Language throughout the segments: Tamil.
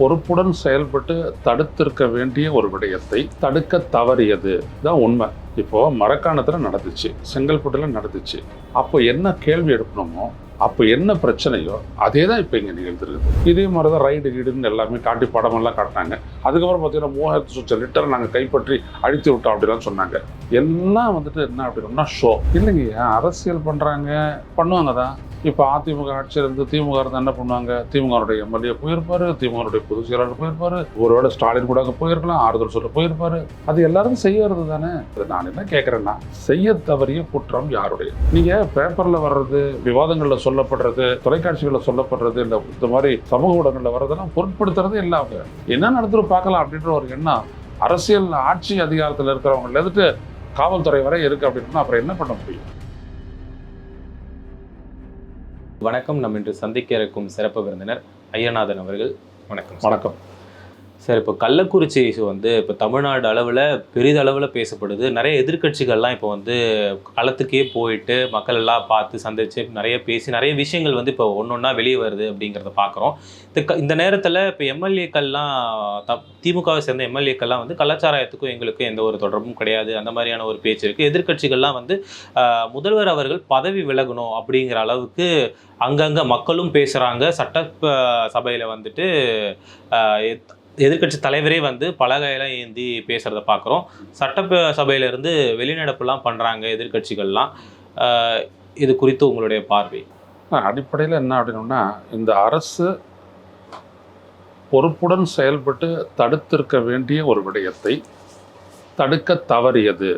பொறுப்புடன் செயல்பட்டு தடுத்திருக்க வேண்டிய ஒரு விடயத்தை தடுக்க தவறியது. தான் உண்மை. இப்போ மரக்காணத்தில் நடந்துச்சு செங்கல்பட்டுல நடந்துச்சு. அப்போ என்ன கேள்வி எழுப்பணுமோ அப்போ என்ன பிரச்சனையோ அதே தான் இப்போ இங்கே நிகழ்ந்துருக்குது. இதே மாதிரி தான் ரைடு கீடுன்னு எல்லாமே காட்டி படமெல்லாம் காட்டினாங்க. அதுக்கப்புறம் பார்த்தீங்கன்னா மூவாயிரத்து சுற்ற லிட்டரை நாங்கள் கைப்பற்றி அழித்து விட்டோம் அப்படிலாம் சொன்னாங்க. எல்லாம் வந்துட்டு என்ன அப்படின்னா ஷோ இல்லைங்க அரசியல் பண்ணுறாங்க பண்ணுவாங்க தான் இப்போ அதிமுக ஆட்சியில் இருந்து திமுக இருந்து என்ன பண்ணுவாங்க? திமுகனுடைய எம்எல்ஏ போயிருப்பாரு திமுகனுடைய பொதுச் செயலாளர் போயிருப்பாரு ஒருவேளை ஸ்டாலின் கூட அங்கே போயிருக்கலாம் ஆறுதல் சொல்ல போயிருப்பாரு. அது எல்லாரும் செய்யறது தானே? நான் என்ன கேட்குறேன்னா செய்ய தவறிய குற்றம் யாருடைய? நீங்கள் பேப்பரில் வர்றது விவாதங்களில் சொல்லப்படுறது தொலைக்காட்சிகளில் சொல்லப்படுறது இல்லை இந்த மாதிரி சமூக ஊடகங்களில் வர்றதெல்லாம் பொருட்படுத்துறது இல்லை அவங்க. என்ன நடந்துரும் பார்க்கலாம் அப்படின்ற ஒரு எண்ணம் அரசியல் ஆட்சி அதிகாரத்தில் இருக்கிறவங்க எதுட்டு காவல்துறை வரை இருக்கு அப்படின்னா அப்புறம் என்ன பண்ண முடியும்? வணக்கம். நம் இன்று சந்திக்க இருக்கும் சிறப்பு விருந்தினர் ஐயநாதன் அவர்கள். வணக்கம் சார். வணக்கம். சார் இப்போ கள்ளக்குறிச்சி இஷ்யூ வந்து இப்போ தமிழ்நாடு அளவில் பெரிதளவில் பேசப்படுது. நிறைய எதிர்க்கட்சிகள்லாம் இப்போ வந்து களத்துக்கே போயிட்டு மக்கள் எல்லாம் பார்த்து சந்திச்சு நிறைய பேசி நிறைய விஷயங்கள் வந்து இப்போ ஒன்று ஒன்றா வெளியே வருது அப்படிங்கிறத பார்க்குறோம் இந்த க இந்த நேரத்தில் இப்போ எம்எல்ஏக்கள்லாம் த திமுகவை சேர்ந்த எம்எல்ஏக்கள்லாம் வந்து கலாச்சாரத்துக்கும் எங்களுக்கும் எந்த ஒரு தொடர்பும் கிடையாது. அந்த மாதிரியான ஒரு பேச்சு இருக்குது எதிர்க்கட்சிகள்லாம் வந்து முதல்வர் அவர்கள் பதவி விலகணும் அப்படிங்கிற அளவுக்கு அங்கங்கே மக்களும் பேசுகிறாங்க சட்ட சபையில் வந்துட்டு எதிர்கட்சி எதிர்க்கட்சி தலைவரே வந்து பலகையெல்லாம் ஏந்தி பேசுகிறத பார்க்குறோம். சட்ட சபையிலேருந்து வெளிநடப்புலாம் பண்ணுறாங்க எதிர்க்கட்சிகள்லாம். இது குறித்து உங்களுடைய பார்வை? அடிப்படையில் என்ன அப்படின்னா இந்த அரசு பொறுப்புடன் செயல்பட்டு தடுத்திருக்க வேண்டிய ஒரு விடயத்தை தடுக்க தவறியது.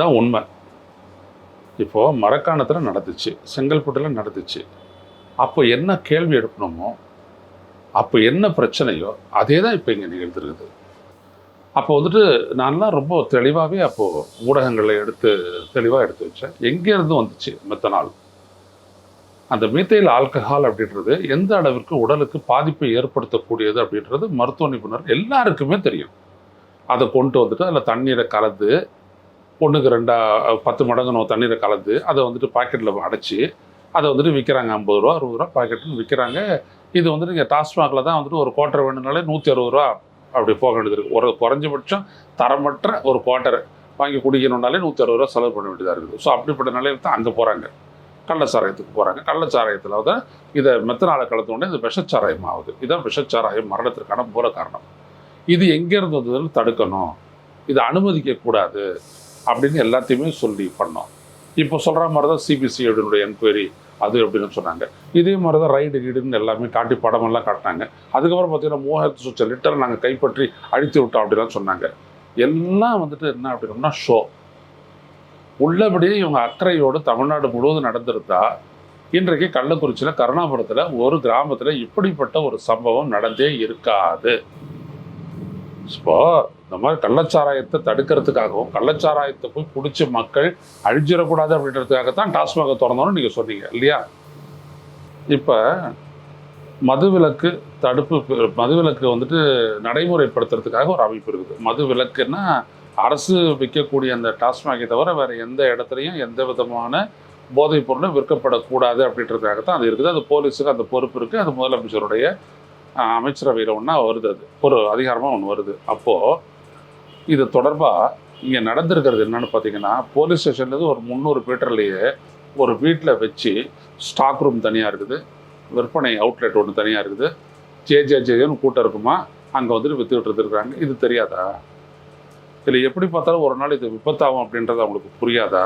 தான் உண்மை. இப்போது மரக்காணத்தில் நடந்துச்சு செங்கல்பட்டில் நடந்துச்சு. அப்போ என்ன கேள்வி எழுப்பணுமோ அப்போ என்ன பிரச்சனையோ அதே தான் இப்போ இங்கே நிகழ்ந்துருக்குது. அப்போ வந்துட்டு நான்லாம் ரொம்ப தெளிவாகவே அப்போது ஊடகங்களை எடுத்து தெளிவாக எடுத்து வச்சேன். எங்கேருந்து வந்துச்சு மெத்தனால்? அந்த மீத்தையில் ஆல்கஹால் அப்படின்றது எந்த அளவிற்கு உடலுக்கு பாதிப்பை ஏற்படுத்தக்கூடியது அப்படின்றது மருத்துவ நிபுணர் எல்லாருக்குமே தெரியும். அதை கொண்டு வந்துட்டு அதில் தண்ணீரை கலந்து ஒன்றுக்கு ரெண்டா பத்து மடங்கு நம்ம தண்ணீரை கலந்து அதை வந்துட்டு பாக்கெட்டில் அடைச்சி அதை வந்துட்டு விற்கிறாங்க ஐம்பது ரூபா அறுபது ரூபா பாக்கெட்டுன்னு விற்கிறாங்க இது வந்துட்டு நீங்கள் டாஸ்மாகில் தான் வந்துட்டு ஒரு குவார்ட்டர் வேணும்னாலே நூற்றி அறுபது ரூபா அப்படி போக வேண்டியது இருக்குது ஒரு குறைஞ்சபட்சம் தரமற்ற ஒரு குவார்ட்டர் வாங்கி குடிக்கணும்னாலே நூற்றி அறுபது ரூபா செலவு பண்ண வேண்டியதாக இருக்குது. ஸோ அப்படிப்பட்ட நிலையில் தான் அங்கே போகிறாங்க கள்ளச்சாராயத்துக்கு போகிறாங்க கள்ளச்சாராயத்தில் வந்து இதை மெத்தனால கலந்து உடனே இது விஷச்சாராயம் ஆகுது. இதான் விஷச்சாராயம் மரணத்திற்கான மூல காரணம். இது எங்கேருந்து வந்ததுன்னு தடுக்கணும். இதை அனுமதிக்கக்கூடாது அப்படின்னு எல்லாத்தையுமே சொல்லி பண்ணோம். இப்போ சொல்கிற மாதிரி தான் சிபிசிஐடினுடைய என்கொயரி அது அப்படின்னு சொன்னாங்க. இதே மாதிரி தான் ரைடு கீடுன்னு எல்லாமே காட்டி படமெல்லாம் காட்டினாங்க. அதுக்கப்புறம் பார்த்தீங்கன்னா மூவாயிரத்து சுச்ச லிட்டரை நாங்கள் கைப்பற்றி அழித்து விட்டோம் அப்படிலாம் சொன்னாங்க. எல்லாம் வந்துட்டு என்ன அப்படின்னா ஷோ உள்ளபடியே இவங்க அக்கறையோடு தமிழ்நாடு முழுவதும் நடந்திருந்தா இன்றைக்கு கள்ளக்குறிச்சியில் கருணாபுரத்தில் ஒரு கிராமத்தில் இப்படிப்பட்ட ஒரு சம்பவம் நடந்தே இருக்காது. இப்போ இந்த மாதிரி கள்ளச்சாராயத்தை தடுக்கிறதுக்காகவும் கள்ளச்சாராயத்தை போய் குடிச்ச மக்கள் அழிஞ்சிடக்கூடாது அப்படின்றதுக்காக தான் டாஸ்மாக திறந்தோன்னு நீங்கள் சொன்னீங்க இல்லையா? இப்போ மதுவிலக்கு தடுப்பு மதுவிலக்கு வந்துட்டு நடைமுறைப்படுத்துறதுக்காக ஒரு அமைப்பு இருக்குது. மது விலக்குன்னா அரசு விற்கக்கூடிய அந்த டாஸ்மாகை தவிர வேறு எந்த இடத்துலையும் எந்த விதமான போதைப் பொருளும் விற்கப்படக்கூடாது அப்படின்றதுக்காக தான் அது இருக்குது. அது போலீஸுக்கு அந்த பொறுப்பு இருக்குது அது முதலமைச்சருடைய அமைச்சரவையில் ஒன்றா வருது அது. ஒரு அதிகாரமாக ஒன்று வருது. அப்போது இது தொடர்பாக இங்கே நடந்திருக்கிறது என்னென்னு பார்த்தீங்கன்னா போலீஸ் ஸ்டேஷன்லேருந்து ஒரு முந்நூறு மீட்டர்லேயே ஒரு வீட்டில் வச்சு ஸ்டாக் ரூம் தனியாக இருக்குது. விற்பனை அவுட்லெட் ஒன்று தனியாக இருக்குது. ஜே ஜே கூட்டம் இருக்குமா? அங்கே வந்துட்டு வித்துக்கிட்டு இருக்கிறாங்க இது தெரியாதா? இல்லை எப்படி பார்த்தாலும் ஒரு நாள் இது விபத்தாகும் அப்படின்றது அவங்களுக்கு புரியாதா?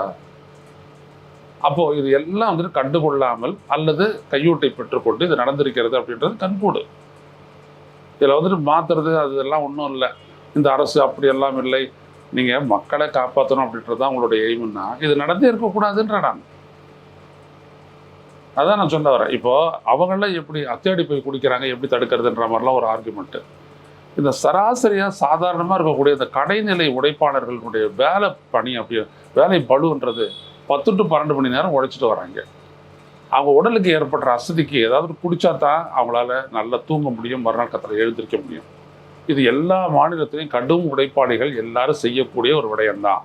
அப்போது இது எல்லாம் வந்துட்டு கண்டுகொள்ளாமல் அல்லது கையூட்டை பெற்றுக்கொண்டு இது நடந்திருக்கிறது அப்படின்றது கண்கூடு. இதில் வந்துட்டு மாற்றுறது அதெல்லாம் ஒன்றும் இல்லை. இந்த அரசு அப்படி எல்லாம் இல்லை. நீங்கள் மக்களை காப்பாற்றணும் அப்படின்றது தான் உங்களுடைய எய்ம்னா இது நடந்தே இருக்கக்கூடாதுன்ற நான் அதான் நான் சொல்ல வரேன். இப்போது அவங்களாம் எப்படி அத்தியாடி போய் குடிக்கிறாங்க எப்படி தடுக்கிறதுன்ற மாதிரிலாம் ஒரு ஆர்குமெண்ட்டு இந்த சராசரியாக சாதாரணமாக இருக்கக்கூடிய இந்த கடைநிலை உடைப்பாளர்களுடைய வேலை பணி அப்படி வேலை பளுன்றது பத்து டு பன்னெண்டு மணி நேரம் உழைச்சிட்டு வராங்க. அவங்க உடலுக்கு ஏற்படுற அசதிக்கு ஏதாவது குடிச்சா தான் அவங்களால நல்லா தூங்க முடியும் மறுநாள் கத்தில் எழுந்திருக்க முடியும். இது எல்லா மாநிலத்திலையும் கடும் உடைப்பாளிகள் எல்லாரும் செய்யக்கூடிய ஒரு விடயம்தான்.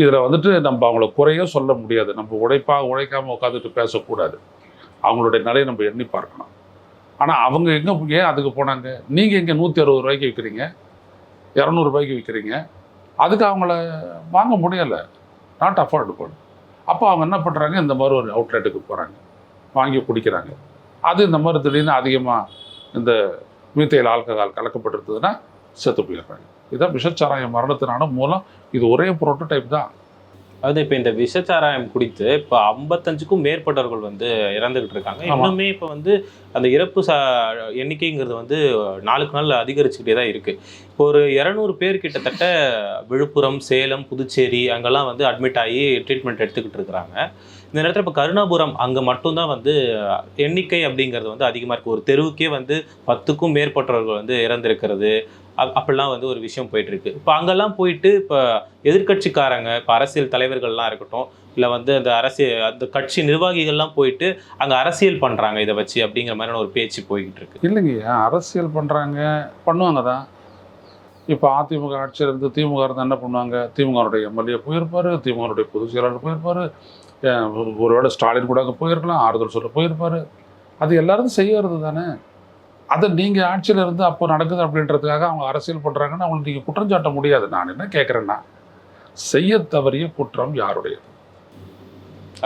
இதில் வந்துட்டு நம்ம அவங்கள குறையோ சொல்ல முடியாது. நம்ம உழைப்பா உழைக்காமல் உட்காந்துட்டு பேசக்கூடாது. அவங்களுடைய நிலையை நம்ம எண்ணி பார்க்கணும். ஆனால் அவங்க எங்கே ஏன் அதுக்கு போனாங்க? நீங்கள் இங்கே நூற்றி அறுபது ரூபாய்க்கு விற்கிறீங்க இரநூறுபாய்க்கு விற்கிறீங்க அதுக்கு அவங்கள வாங்க முடியலை. நாட் அஃபோர்டபுள் அப்போ அவங்க என்ன பண்ணுறாங்க இந்த மாதிரி ஒரு அவுட்லெட்டுக்கு போகிறாங்க வாங்கி குடிக்கிறாங்க. அது இந்த மாதிரி திடீர்னு அதிகமாக இந்த மீத்தையில் ஆல்கஹால் கலக்கப்பட்டிருந்ததுன்னா செத்து போயிடுறாங்க. இதான் விஷச்சாராய மரணத்தினான மூலம் இது ஒரே ப்ரோட்டோடைப் தான். அதாவது இப்போ இந்த விஷச்சாராயம் குடித்து இப்போ ஐம்பத்தஞ்சுக்கும் மேற்பட்டவர்கள் வந்து இறந்துகிட்டு இருக்காங்க. இன்னுமே இப்போ வந்து அந்த இறப்பு ச எண்ணிக்கைங்கிறது வந்து நாளுக்கு நாள் அதிகரிச்சுக்கிட்டே தான் இருக்கு. இப்போ ஒரு இரநூறு பேர் கிட்டத்தட்ட விழுப்புரம் சேலம் புதுச்சேரி அங்கெல்லாம் வந்து அட்மிட் ஆகி ட்ரீட்மெண்ட் எடுத்துக்கிட்டு இருக்கிறாங்க. இந்த நேரத்தில் இப்போ கருணாபுரம் அங்கே மட்டும்தான் வந்து எண்ணிக்கை அப்படிங்கிறது வந்து அதிகமாக இருக்குது ஒரு தெருவுக்கே வந்து பத்துக்கும் மேற்பட்டவர்கள் வந்து இறந்திருக்கிறது. அப்படிலாம் வந்து ஒரு விஷயம் போயிட்டுருக்கு. இப்போ அங்கெல்லாம் போயிட்டு இப்போ எதிர்க்கட்சிக்காரங்க இப்போ அரசியல் தலைவர்கள்லாம் இருக்கட்டும் இல்லை வந்து அந்த அரசியல் அந்த கட்சி நிர்வாகிகள்லாம் போயிட்டு அங்கே அரசியல் பண்ணுறாங்க இதை வச்சு அப்படிங்கிற மாதிரியான ஒரு பேச்சு போய்கிட்டு இருக்கு இல்லைங்கய்யா அரசியல் பண்ணுறாங்க பண்ணுவாங்க தான். இப்போ அதிமுக ஆட்சியில் இருந்து திமுக இருந்தால் என்ன பண்ணுவாங்க? திமுகவுடைய எம்எல்ஏ போயிருப்பார் திமுகவுடைய பொதுச் செயலாளர் போயிருப்பார் ஒருவேளை ஸ்டாலின் கூட அங்கே போயிருக்கலாம் ஆறுதல் சொல்ல போயிருப்பார். அது எல்லாரும் செய்யறது தானே. அதை நீங்கள் ஆட்சியில் இருந்து அப்போ நடக்குது அப்படின்றதுக்காக அவங்க அரசியல் பண்ணுறாங்கன்னா அவங்களுக்கு நீங்கள் குற்றம் சாட்ட முடியாது. நான் என்ன கேட்குறேன்னா செய்ய தவறிய குற்றம் யாருடையது?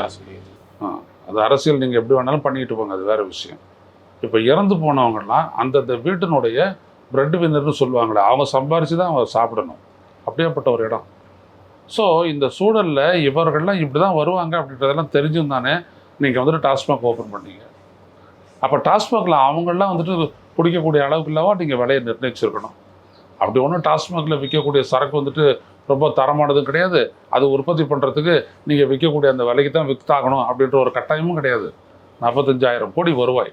அரசியல். ஆ, அது அரசியல் நீங்கள் எப்படி வேணாலும் பண்ணிட்டு போங்க அது வேற விஷயம். இப்போ இறந்து போனவங்கலாம் அந்தந்த வீட்டினுடைய பிரெட் வின்னர்னு சொல்லுவாங்களே அவங்க சம்பாரிச்சு தான் அவங்க சாப்பிடணும். அப்படியேப்பட்ட ஒரு இடம். ஸோ இந்த சூழலில் இவர்கள்லாம் இப்படி தான் வருவாங்க அப்படின்றதெல்லாம் தெரிஞ்சும் தானே நீங்கள் வந்துட்டு டாஸ்மாக் ஓப்பன் பண்ணீங்க. அப்போ டாஸ்மாகில் அவங்களாம் வந்துட்டு பிடிக்கக்கூடிய அளவுக்கு இல்லாமல் நீங்கள் விலையை நிர்ணயிச்சிருக்கணும். அப்படி ஒன்றும் டாஸ்மாகில் விற்கக்கூடிய சரக்கு வந்துட்டு ரொம்ப தரமானதும் கிடையாது. அது உற்பத்தி பண்ணுறதுக்கு நீங்கள் விற்கக்கூடிய அந்த விலைக்கு தான் வித்தாகணும் அப்படின்ற ஒரு கட்டாயமும் கிடையாது. நாற்பத்தஞ்சாயிரம் கோடி வருவாய்.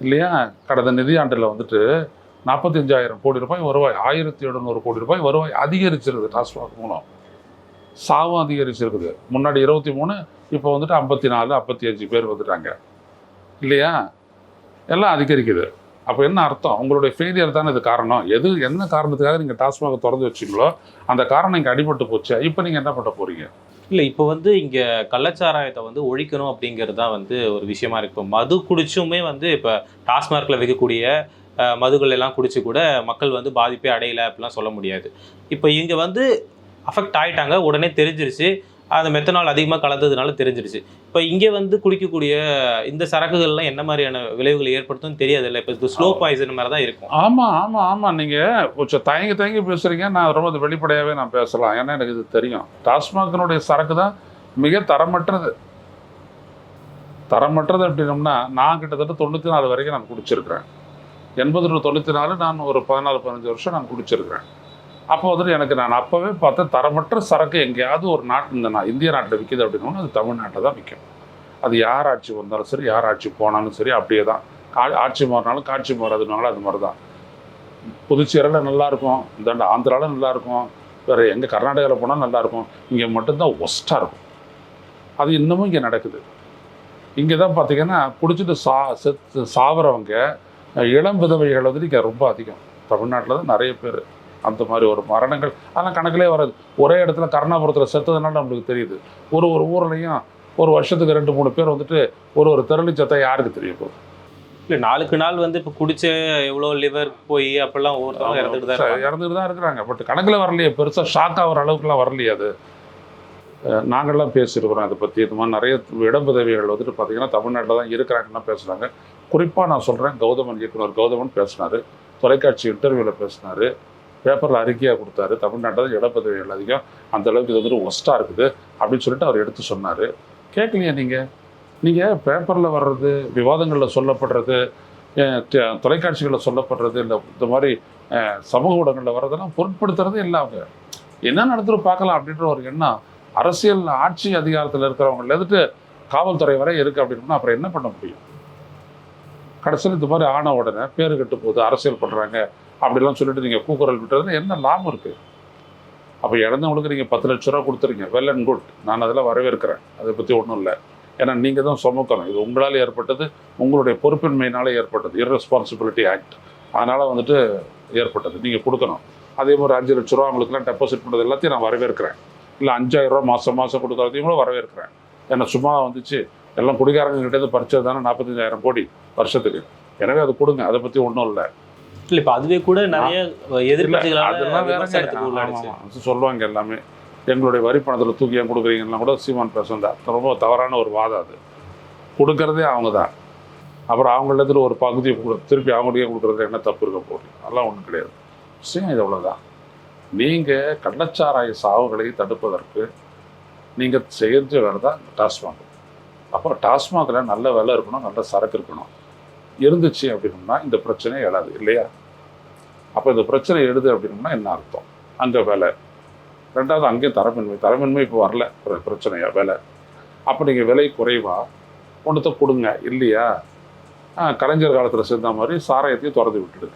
இல்லையா? கடந்த நிதியாண்டில் வந்துட்டு நாற்பத்தஞ்சாயிரம் கோடி ரூபாய் வருவாய். ஆயிரத்தி எழுநூறு கோடி ரூபாய் வருவாய். அதிகரிச்சிருக்குது டாஸ்மாக் மூலம். சாவும் அதிகரிச்சிருக்குது. முன்னாடி இருபத்தி மூணு இப்போ வந்துட்டு ஐம்பத்தி நாலு ஐம்பத்தி அஞ்சு பேர் வந்துட்டாங்க. இல்லையா? எல்லாம் அதிகரிக்குது. அப்போ என்ன அர்த்தம்? உங்களுடைய ஃபெயிலியர் தானே இது காரணம். எது என்ன காரணத்துக்காக நீங்கள் டாஸ்மாக திறந்து வச்சிங்களோ அந்த காரணம் இங்கே அடிபட்டு போச்சு. இப்போ நீங்கள் என்ன பண்ண போகிறீங்க இல்லை இப்போ வந்து இங்கே கள்ளச்சாராயத்தை வந்து ஒழிக்கணும் அப்படிங்கிறது தான் வந்து ஒரு விஷயமா இருக்கு. இப்போ மது குடிச்சுமே வந்து இப்போ டாஸ்மார்க்கில் விற்கக்கூடிய மதுகள் எல்லாம் குடிச்சு கூட மக்கள் வந்து பாதிப்பே அடையலை அப்படிலாம் சொல்ல முடியாது. இப்போ இங்கே வந்து அஃபெக்ட் ஆயிட்டாங்க. உடனே தெரிஞ்சிருச்சு. அந்த மெத்தனால் அதிகமாக கலந்ததுனால தெரிஞ்சிருச்சு இப்போ இங்கே வந்து குடிக்கக்கூடிய இந்த சரக்குகள்லாம் என்ன மாதிரியான விளைவுகளை ஏற்படுத்தும் தெரியாதுல்ல? இப்போ இது ஸ்லோ பாய்சன் மாதிரி தான் இருக்கும். ஆமாம் ஆமாம் ஆமாம் நீங்கள் கொஞ்சம் தயங்கி தயங்கி பேசுகிறீங்க நான் ரொம்ப வெளிப்படையாகவே நான் பேசலாம். ஏன்னா எனக்கு இது தெரியும். டாஸ்மாகினுடைய சரக்கு தான் மிக தரமற்றது. தரமற்றது அப்படின்னோம்னா நான் கிட்டத்தட்ட தொண்ணூற்றி நாலு வரைக்கும் நான் குடிச்சிருக்கிறேன். எண்பது டு தொண்ணூற்றி நாலு நான் ஒரு பதினாலு பதினஞ்சு வருஷம் நான் குடிச்சிருக்கிறேன். அப்போ வந்துட்டு எனக்கு நான் அப்போவே பார்த்தேன் தரமற்ற சரக்கு எங்கேயாவது ஒரு நாட்டு இந்த நான் இந்திய நாட்டில் விற்கிது அப்படின்னா அது தமிழ்நாட்டில் தான் விற்கும் அது யார் ஆட்சி வந்தாலும் சரி யார் ஆட்சி போனாலும் சரி அப்படியே தான். கா- ஆட்சி மாறினாலும் காட்சி மாறாதுனாலும் அது மாதிரி தான். புதுச்சேரியில் நல்லாயிருக்கும் இந்தாண்ட இந்த ஆந்திராவில் நல்லாயிருக்கும் வேறு எங்கே கர்நாடகாவில் போனால் நல்லா இருக்கும். இங்கே மட்டும்தான் ஒஸ்ட்டாக இருக்கும். அது இன்னமும் இங்கே நடக்குது. இங்கே தான் பார்த்திங்கன்னா குடிச்சிட்டு சா செத்து சாவறவங்க இளம் விதவைகள் வந்துட்டு இங்கே ரொம்ப அதிகம். தமிழ்நாட்டில் தான் நிறைய பேர். அந்த மாதிரி ஒரு மரணங்கள். அதெல்லாம் கணக்கிலே வராது. ஒரே இடத்துல கருணாபுரத்தில் செத்ததுனால நம்மளுக்கு தெரியுது. ஒரு ஒரு ஊர்லேயும் ஒரு வருஷத்துக்கு ரெண்டு மூணு பேர் வந்துட்டு ஒரு ஒரு தெருளி செத்தா யாருக்கு தெரியும் போகுது? இல்லை நாளுக்கு நாள் வந்து இப்போ குடிச்ச எவ்வளோ லிவர் போய் அப்படிலாம் ஒவ்வொருத்தவங்க இறந்துட்டு தான். இறந்துட்டு தான் இருக்கிறாங்க. பட் கணக்கில் வரலையே. பெருசாக ஷாக் ஆகிற அளவுக்குலாம் வரலையே அது. நாங்கள்லாம் பேசியிருக்கிறோம் அதை பற்றி இது மாதிரி நிறைய இடம்பதவிகள் வந்துட்டு பார்த்தீங்கன்னா தமிழ்நாட்டில் தான் இருக்கிறாங்கன்னா பேசுகிறாங்க குறிப்பாக நான் சொல்கிறேன் கௌதமன் இயக்குனர் கௌதமன் பேசினார். தொலைக்காட்சி இன்டர்வியூவில் பேசினார். பேப்பரில் அறிக்கையாக கொடுத்தாரு. தமிழ்நாட்டில் தான் இடப்பதவிகள் அதிகம். அந்த அளவுக்கு இது வந்துட்டு ஒஸ்ட்டாக இருக்குது. அப்படின்னு சொல்லிட்டு அவர் எடுத்து சொன்னார். கேட்கலையா நீங்கள் நீங்கள் பேப்பரில் வர்றது விவாதங்களில் சொல்லப்படுறது தொலைக்காட்சிகளில் சொல்லப்படுறது இல்லை இந்த மாதிரி சமூக ஊடகங்களில் வர்றதெல்லாம் பொருட்படுத்துறதே இல்லை அவங்க. என்ன நடந்துட்டு பார்க்கலாம் அப்படின்ற ஒரு எண்ணம் அரசியல் ஆட்சி அதிகாரத்தில் இருக்கிறவங்க இருந்துட்டு காவல்துறை வரை இருக்குது அப்படின்னா அப்புறம் என்ன பண்ண முடியும்? கடைசியில் இந்த மாதிரி ஆன உடனே பேரு கெட்டு போகுது அரசியல் பண்ணுறாங்க அப்படிலாம் சொல்லிட்டு நீங்கள் கூக்குரல் விட்டுறதுல என்ன லாபம் இருக்குது அப்போ இழந்தவங்களுக்கு நீங்கள் பத்து லட்ச ரூபா கொடுத்துருங்க. வெல் அண்ட் குட் நான் அதெல்லாம் வரவேற்கிறேன். அதை பற்றி ஒன்றும் இல்லை. ஏன்னா நீங்கள் தான் சுமக்கணும். இது உங்களால் ஏற்பட்டது உங்களுடைய பொறுப்பின்மையினால் ஏற்பட்டது. Irresponsibility ஆக்ட் அதனால் வந்துட்டு ஏற்பட்டது. நீங்கள் கொடுக்கணும். அதே மாதிரி அஞ்சு லட்ச ரூபா அவங்களுக்குலாம் டெபாசிட் பண்ணுறது எல்லாத்தையும் நான் வரவேற்கிறேன். இல்லை அஞ்சாயிரம் ரூபா மாதம் மாதம் கொடுக்குறதையும் கூட வரவேற்கிறேன். ஏன்னா சும்மா வந்துச்சு. எல்லாம் குடிகாரங்க கிட்டேருந்து பறிச்சது தானே நாற்பத்தஞ்சாயிரம் கோடி வருஷத்துக்கு. எனவே அது கொடுங்க. அதை பற்றி ஒன்றும் இல்லை. இல்ல இப்ப அதுவே கூட நிறைய உள்ளாடுச்சு சொல்லுவாங்க எல்லாமே. எங்களுடைய வரி பணத்தில் தூக்கி ஏன் கொடுக்குறீங்கலாம் கூட சீமான் பேசுந்தா ரொம்ப தவறான ஒரு வாதம் அது. கொடுக்கறதே அவங்க தான். அப்புறம் அவங்க இடத்துல ஒரு பகுதியை கொடு திருப்பி அவங்களுக்கே கொடுக்குறதுல என்ன தப்பு இருக்க போகுது? அதெல்லாம் ஒன்றும் கிடையாது. விஷயம் இது அவ்வளோதான் நீங்கள் கள்ளச்சாராய சாவுகளை தடுப்பதற்கு நீங்கள் செஞ்ச வேலை தான் டாஸ்மாக். அப்போ டாஸ்மாகில் நல்ல விலை இருக்கணும் நல்ல சரக்கு இருக்கணும். இருந்துச்சு அப்படின்னம்னா இந்த பிரச்சனை எழாது இல்லையா? அப்போ இந்த பிரச்சனை எழுது அப்படின்னம்னா என்ன அர்த்தம்? அங்கே விலை. ரெண்டாவது அங்கேயும் தரமின்மை. தரமின்மை இப்போ வரல. பிர- பிரச்சனையா? விலை. அப்போ நீங்கள் விலை குறைவா? ஒன்றத்தை கொடுங்க. இல்லையா? கலைஞர் காலத்தில் சேர்ந்த மாதிரி சாராயத்தையும் திறந்து விட்டுடுங்க.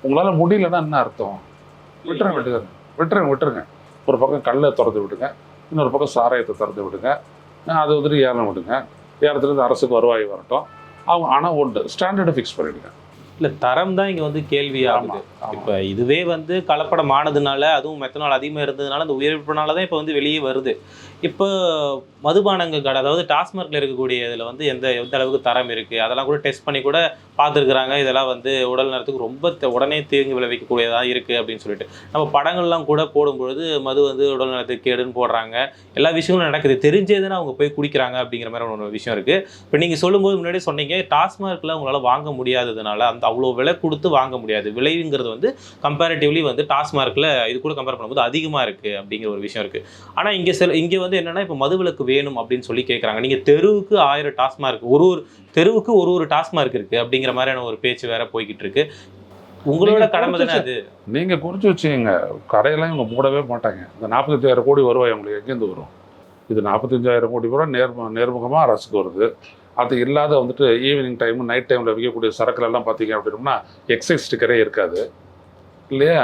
உங்களால் முடியலன்னா என்ன அர்த்தம்? விட்டுருங்க விட்டுருங்க விட்டுருங்க விட்டுருங்க. ஒரு பக்கம் கல்லை திறந்து விடுங்க. இன்னொரு பக்கம் சாராயத்தை திறந்து விடுங்க. அது வந்துட்டு ஏலம் விடுங்க. ஏலத்துலேருந்து அரசுக்கு வருவாய் வரட்டும். அவங்க ஆனால் ஒன்று ஸ்டாண்டர்டை ஃபிக்ஸ் பண்ணிடுங்க. இல்ல தரம் தான் இங்க வந்து கேள்வி ஆகுது ஆமாம் ஆமாம் இப்ப இதுவே வந்து கலப்படம் ஆனதுனால அதுவும் மெத்தனால் அதிகமா இருந்ததுனால அந்த உயர்வுனால தான் இப்போ வந்து வெளியே வருது. இப்போ மதுபானங்க கடை அதாவது டாஸ்மார்க்ல இருக்கக்கூடிய இதுல வந்து எந்த எந்த அளவுக்கு தரம் இருக்கு? அதெல்லாம் கூட டெஸ்ட் பண்ணி கூட பார்த்துருக்குறாங்க. இதெல்லாம் வந்து உடல் நலத்துக்கு ரொம்ப உடனே தீங்கு விளைவிக்கக்கூடியதாக இருக்குது அப்படின்னு சொல்லிட்டு. நம்ம படங்கள்லாம் கூட போடும்பொழுது மது வந்து உடல் நலத்துக்கு கேடுன்னு போடுறாங்க. எல்லா விஷயங்களும் நடக்குது. தெரிஞ்சதுன்னு அவங்க போய் குடிக்கிறாங்க அப்படிங்கிற மாதிரி ஒரு விஷயம் இருக்குது இப்போ நீங்கள் சொல்லும்போது முன்னாடி சொன்னீங்க டாஸ்மார்க்கில் உங்களால் வாங்க முடியாததுனால அந்த அவ்வளோ விலை கொடுத்து வாங்க முடியாது. விலைங்கிறது வந்து கம்பேரிட்டிவ்லி வந்து டாஸ்மார்க்கில் இது கூட கம்பேர் பண்ணும்போது அதிகமாக இருக்குது அப்படிங்கிற ஒரு விஷயம் இருக்குது ஆனால் இங்கே சில இங்கே வந்து என்னென்னா இப்போ மதுவிலக்கு வேணும் அப்படின்னு சொல்லி கேட்குறாங்க நீங்கள் தெருவுக்கு ஆயிரம் டாஸ்மார்க் ஒரு ஒரு தெருவுக்கு ஒரு ஒரு டாஸ்மார்க் இருக்கு அப்படிங்கிற மாதிரியான ஒரு பேச்சு வேற போய்கிட்டு இருக்கு உங்களோட கடமை தானே அது? நீங்கள் குறித்து வச்சுக்கோங்க. கடையெல்லாம் இவங்க மூடவே மாட்டாங்க. இந்த நாற்பத்தஞ்சாயிரம் கோடி வருவாய் உங்களுக்கு எங்கேருந்து வரும்? இது நாற்பத்தஞ்சாயிரம் கோடி ரூபா நேர்ம நேர்முகமாக அரசுக்கு வருது. அது இல்லாத வந்துட்டு ஈவினிங் டைம் நைட் டைமில் விற்கக்கூடிய சரக்குல எல்லாம் பார்த்தீங்க அப்படின்னா எக்ஸைஸ் ஸ்டிக்கரே இருக்காது. இல்லையா?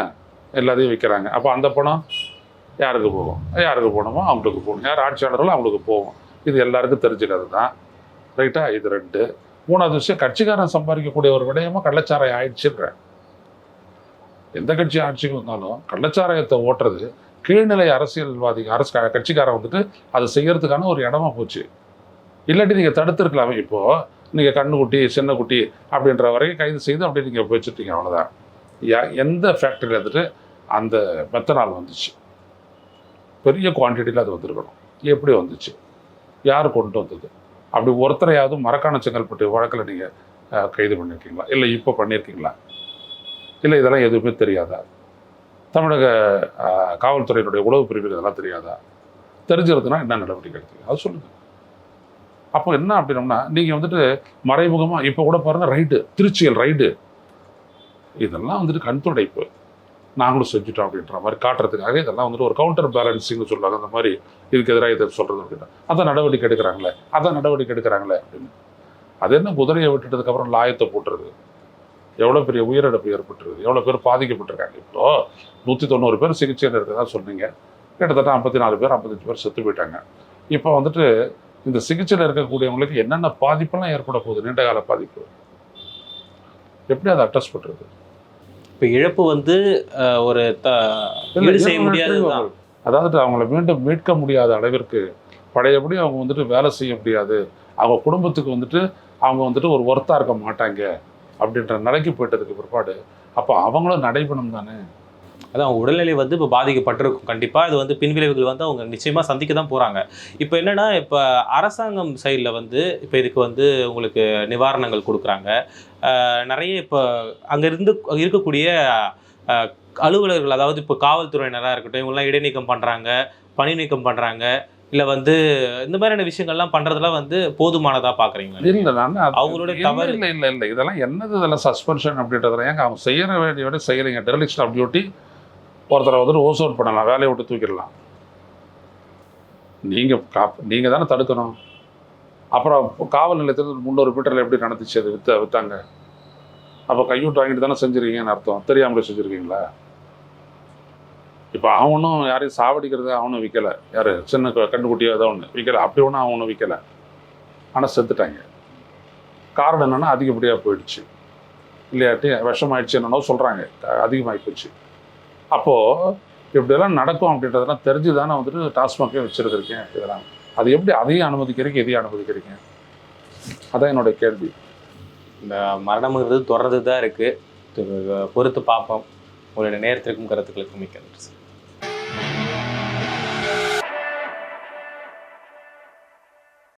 எல்லாத்தையும் விற்கிறாங்க அப்போ அந்த பணம் யாருக்கு போகும்? யாருக்கு போகணுமோ அவங்களுக்கு போகணும். யார் ஆட்சியாளர்களோ அவங்களுக்கு போகும். இது எல்லாருக்கும் தெரிஞ்சுக்கிறது தான் ரைட்டா இது ரெண்டு. மூணாவது விஷயம் கட்சிக்காரன் சம்பாதிக்கக்கூடிய ஒரு விடயமா கள்ளச்சாராயம் ஆயிடுச்சுன்றேன் எந்த கட்சி ஆட்சிக்கு வந்தாலும் கள்ளச்சாராயத்தை ஓட்டுறது கீழ்நிலை அரசியல்வாதி அரசு க- கட்சிக்காரன் வந்துட்டு அதை செய்யறதுக்கான ஒரு இடமா போச்சு. இல்லாட்டி நீங்கள் தடுத்துருக்கலாமே இப்போ. நீங்கள் கண்ணுக்குட்டி சின்னக்குட்டி அப்படின்ற வரைக்கும் கைது செய்து அப்படி நீங்கள் வச்சுட்டீங்க அவ்வளோதான் எந்த ஃபேக்டரியில் வந்துட்டு அந்த மெத்தனால் வந்துச்சு? பெரிய குவான்டிட்டியில் அது வந்திருக்கணும். எப்படி வந்துச்சு? யார் கொண்டு வந்தது? அப்படி ஒருத்தரையாவது மரக்கான செங்கல்பட்டு வழக்கில் நீங்கள் கைது பண்ணியிருக்கீங்களா இல்லை இப்போ பண்ணியிருக்கீங்களா இல்லை இதெல்லாம் எதுவுமே தெரியாதா? தமிழக காவல்துறையினுடைய உளவு பிரிவுக்கு இதெல்லாம் தெரியாதா? தெரிஞ்சிருந்ததுன்னா என்ன நடவடிக்கை எடுத்தீங்க? அது சொல்லுங்கள் அப்போ என்ன அப்படின்னம்னா நீங்கள் வந்துட்டு மறைமுகமாக இப்போ கூட பாருங்க ரைடு திருச்சியல் ரைடு. இதெல்லாம் வந்துட்டு கண் துடைப்பு நாங்களும் செஞ்சுட்டோம் அப்படின்ற மாதிரி காட்டுறதுக்காக இதெல்லாம் வந்துட்டு ஒரு கவுண்டர் பேலன்ஸிங்னு சொல்லுவாங்க. அந்த மாதிரி இதுக்கு எதிராக இதை சொல்கிறது அப்படின்னா அதான் நடவடிக்கை எடுக்கிறாங்களே அதான் நடவடிக்கை எடுக்கிறாங்களே அப்படின்னு. அது என்ன குதிரையை விட்டுட்டதுக்கப்புறம் லாயத்தை போட்டுறது எவ்வளோ பெரிய உயிரிழப்பு ஏற்பட்டுருது. எவ்வளோ பேர் பாதிக்கப்பட்டிருக்காங்க. இப்போ நூற்றி தொண்ணூறு பேர் சிகிச்சையில் இருக்கிறதா சொன்னீங்க. கிட்டத்தட்ட ஐம்பத்தி நாலு பேர் ஐம்பத்தஞ்சு பேர் செத்து போயிட்டாங்க. இப்போ வந்துட்டு இந்த சிகிச்சையில் இருக்கக்கூடியவங்களுக்கு என்னென்ன பாதிப்பெல்லாம் ஏற்பட போகுது? நீண்ட கால பாதிப்பு. எப்படி அதை அட்ரஸ் பண்ணுறது இப்போ இழப்பு வந்து ஒரு செய்ய முடியாததுதான் அதாவது அவங்கள மீண்டும் மீட்க முடியாத அளவிற்கு பழையபடி அவங்க வந்துட்டு வேலை செய்ய முடியாது. அவங்க குடும்பத்துக்கு வந்துட்டு அவங்க வந்துட்டு ஒரு ஒர்த்தாக இருக்க மாட்டாங்க அப்படின்ற நிலைக்கு போயிட்டதுக்கு பிற்பாடு அப்போ அவங்களும் நடைபெறும் தானே? அதான் அவங்க உடல்நிலை வந்து இப்போ பாதிக்கப்பட்டிருக்கும். கண்டிப்பாக இது வந்து பின்விளைவுகள் வந்து அவங்க நிச்சயமாக சந்திக்க தான் போகிறாங்க இப்போ என்னன்னா இப்போ அரசாங்கம் சைடில் வந்து இப்போ இதுக்கு வந்து உங்களுக்கு நிவாரணங்கள் கொடுக்குறாங்க. நிறைய இப்போ அங்கே இருந்து இருக்கக்கூடிய அலுவலர்கள் அதாவது இப்போ காவல்துறையினராக இருக்கட்டும் இவங்கெல்லாம் இடைநீக்கம் பண்ணுறாங்க பணி நீக்கம் பண்ணுறாங்க இல்லை வந்து இந்த மாதிரியான விஷயங்கள்லாம் பண்ணுறதுலாம் வந்து போதுமானதாக பார்க்குறீங்களா இல்லை நான் இல்லை, தவறு. இல்லை இல்லை இல்லை. இதெல்லாம் என்னது இதெல்லாம் சஸ்பென்ஷன் அப்படின்றதுல ஏங்க அவங்க செய்யற வேண்டிய செய்யலைங்க டெரலிஸ்ட் ஆஃப் டியூட்டி ஒருத்தரை வந்துட்டு ஓஸ் அவுட் பண்ணலாம் வேலையை விட்டு தூக்கிடலாம். நீங்கள் காப் நீங்கள் தானே தடுக்கணும். அப்புறம் காவல் நிலையத்தில் முந்நூறு மீட்டரில் எப்படி நடந்துச்சு அது வித்த விற்றாங்க அப்போ கையூட்டு வாங்கிட்டு தானே செஞ்சுருக்கீங்கன்னு அர்த்தம். தெரியாமலே செஞ்சுருக்கீங்களா? இப்போ அவனும் யாரையும் சாவடிக்கிறது அவனும் விற்கலை யார் சின்ன க- கண்டுக்குட்டியோ ஏதோ ஒன்று விற்கலை அப்படி ஒன்றும் அவனும் விற்கலை ஆனால் செத்துட்டாங்க. காரணம் என்னன்னா அதிகப்படியாக போயிடுச்சு. இல்லையாட்டி விஷமாயிடுச்சு என்னென்னோ சொல்கிறாங்க அதிகமாகி போச்சு. அப்போது இப்படியெல்லாம் நடக்கும் அப்படின்றதெல்லாம் தெரிஞ்சு தானே வந்துட்டு டாஸ்மாகே வச்சுருந்துருக்கேன் இதெல்லாம் அது எப்படி அதையும் அனுமதிக்கிறீங்க இதையும் அனுமதிக்கிறீங்க அதான் என்னோட கேள்வி. இந்த மரணம்ங்கிறது தொடர்ந்து தான் இருக்குது பொறுத்து பார்ப்போம். உங்களுடைய நேரத்திற்கும் கருத்துக்களுக்கும் மிக்க நன்றி சார்.